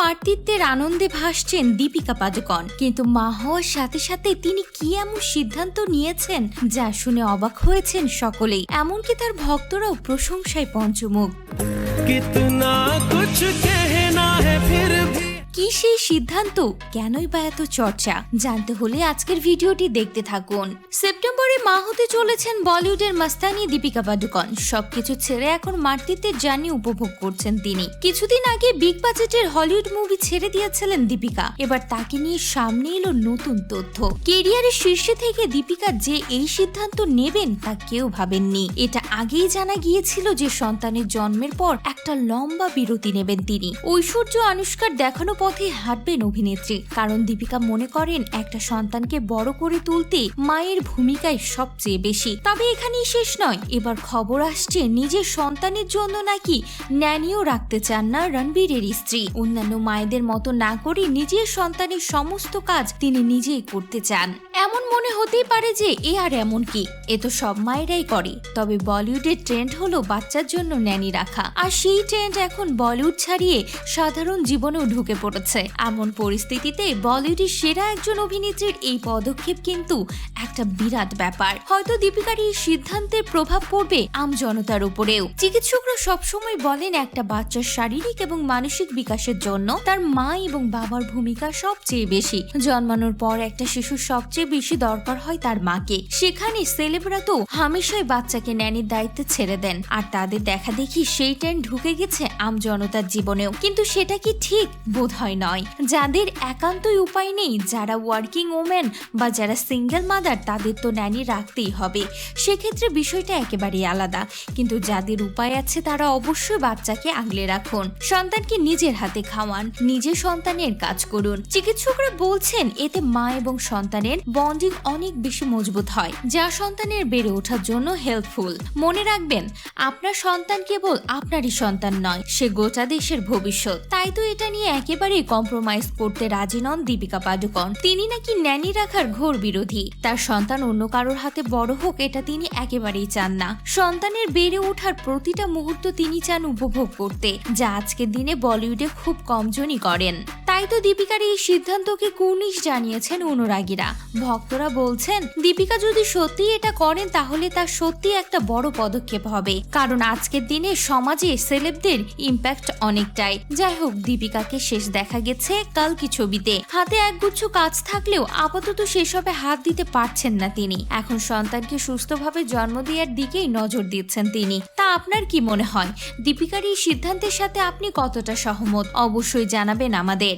মাতৃত্বের আনন্দে ভাসছেন দীপিকা পাদুকন কিন্তু মা হওয়ার সাথে সাথে তিনি কি এমন সিদ্ধান্ত নিয়েছেন, যা শুনে অবাক হয়েছেন সকলেই। এমনকি তার ভক্তরাও প্রশংসায় পঞ্চমুখ। কিতনা কুছ কে সেই সিদ্ধান্ত কেনই বা এত চর্চা? জানতে হলে আজকের ভিডিওটি দেখতে থাকুন। সেপ্টেম্বরে মা হতে চলেছেন বলিউডের মাস্তানি দীপিকা পাডুকন। সবকিছু ছেড়ে এখন মাতৃত্বের জার্নি উপভোগ করছেন তিনি। কিছুদিন আগে বিগ বাজেটের হলিউড মুভি ছেড়ে দিয়েছিলেন দীপিকা। এবার তাকে নিয়ে সামনে এলো নতুন তথ্য। কেরিয়ারের শীর্ষে থেকে দীপিকা যে এই সিদ্ধান্ত নেবেন তা কেউ ভাবেননি। এটা আগেই জানা গিয়েছিল যে সন্তানের জন্মের পর একটা লম্বা বিরতি নেবেন তিনি। ঐশ্বর্য আনুষ্কার দেখানো পথে হাঁটবেন অভিনেত্রী। কারণ দীপিকা মনে করেন, একটা সন্তানকে বড় করে তুলতে মায়ের ভূমিকাই সবচেয়ে বেশি। তবে এখানেই শেষ নয়। এবার খবর আসছে, নিজের সন্তানের জন্য নাকি ন্যানিও রাখতে চান না রণবীরের স্ত্রী। অন্যান্য মায়েদের মতো না করে নিজের সন্তানের সমস্ত কাজ তিনি নিজেই করতে চান। এমন মনে হতেই পারে যে, এ আর এমন কি? এ তো সব মায়েরাই করে। তবে বলিউডের ট্রেন্ড হলো বাচ্চার জন্য ন্যানি রাখা। আর সেই ট্রেন্ড এখন বলিউড ছাড়িয়ে সাধারণ জীবনেও ঢুকে পড়েছে। এমন পরিস্থিতিতে বলিউডের সেরা একজন অভিনেত্রীর এই পদক্ষেপ কিন্তু একটা বিরাট ব্যাপার। হয়তো দীপিকার এই সিদ্ধান্তের প্রভাব পড়বে আম জনতার উপরেও। চিকিৎসকরা সবসময় বলেন, একটা বাচ্চার শারীরিক এবং মানসিক বিকাশের জন্য তার মা এবং বাবার ভূমিকা সবচেয়ে বেশি। জন্মানোর পর একটা শিশুর সবচেয়ে বেশি দরকার হয় তার মাকে। সেখানে সেলেবরা তো হামেশাই বাচ্চাকে ন্যানির দায়িত্বে ছেড়ে দেন। আর তাদের দেখা দেখি সেই ট্রেন ঢুকে গেছে আম জনতার জীবনেও। কিন্তু সেটা কি ঠিক? বোধ হয় নয়। যাদের একান্তই উপায় নেই, যারা ওয়ার্কিং ওমেন বা যারা সিঙ্গেল মাদার তাদের তো ন্যানি রাখতেই হবে। সেক্ষেত্রে বিষয়টা একেবারেই আলাদা। কিন্তু যাদের উপায় আছে, তারা অবশ্যই বাচ্চাকে আগলে রাখুন। সন্তানকে নিজের হাতে খাওয়ান, নিজে সন্তানের কাজ করুন। চিকিৎসকরা বলছেন, এতে মা এবং সন্তানের বন্ডিং অনেক বেশি মজবুত হয়, যা সন্তানের বেড়ে ওঠার জন্য হেল্পফুল মনে রাখবেন, আপনার সন্তান কেবল আপনারই সন্তান নয়, সে গোটা দেশের ভবিষ্যৎ। তাই তো এটা নিয়ে একেবারেই কম্প্রোমাইজ করতে রাজি নন দীপিকা পাডুকন তিনি নাকি ন্যানি রাখার ঘোর বিরোধী। তার সন্তান অন্য কারোর হাতে বড় হোক, এটা তিনি একেবারেই চান না। সন্তানের বেড়ে ওঠার প্রতিটা মুহূর্ত তিনি চান উপভোগ করতে, যা আজকের দিনে বলিউডে খুব কমজনই করেন। তাই তো দীপিকার এই সিদ্ধান্তকে কুর্নিশ জানিয়েছেন অনুরাগীরা। ভক্তরা বলছেন, দীপিকা যদি সত্যি এটা করেন, তাহলে তার সত্যি একটা বড় পদক্ষেপ হবে। কারণ আজকের দিনে সমাজে সেলেবদের ইম্প্যাক্ট অনেকটাই। যাই হোক, দীপিকাকে শেষ দেখা গেছে কালকি ছবিতে। হাতে একগুচ্ছ কাজ থাকলেও আপাতত সেসবে হাত দিতে পারছেন না তিনি। এখন সন্তানকে সুস্থভাবে জন্ম দেওয়ার দিকেই নজর দিচ্ছেন তিনি। তা আপনার কি মনে হয়? দীপিকার এই সিদ্ধান্তের সাথে আপনি কতটা সহমত? অবশ্যই জানাবেন আমাদের।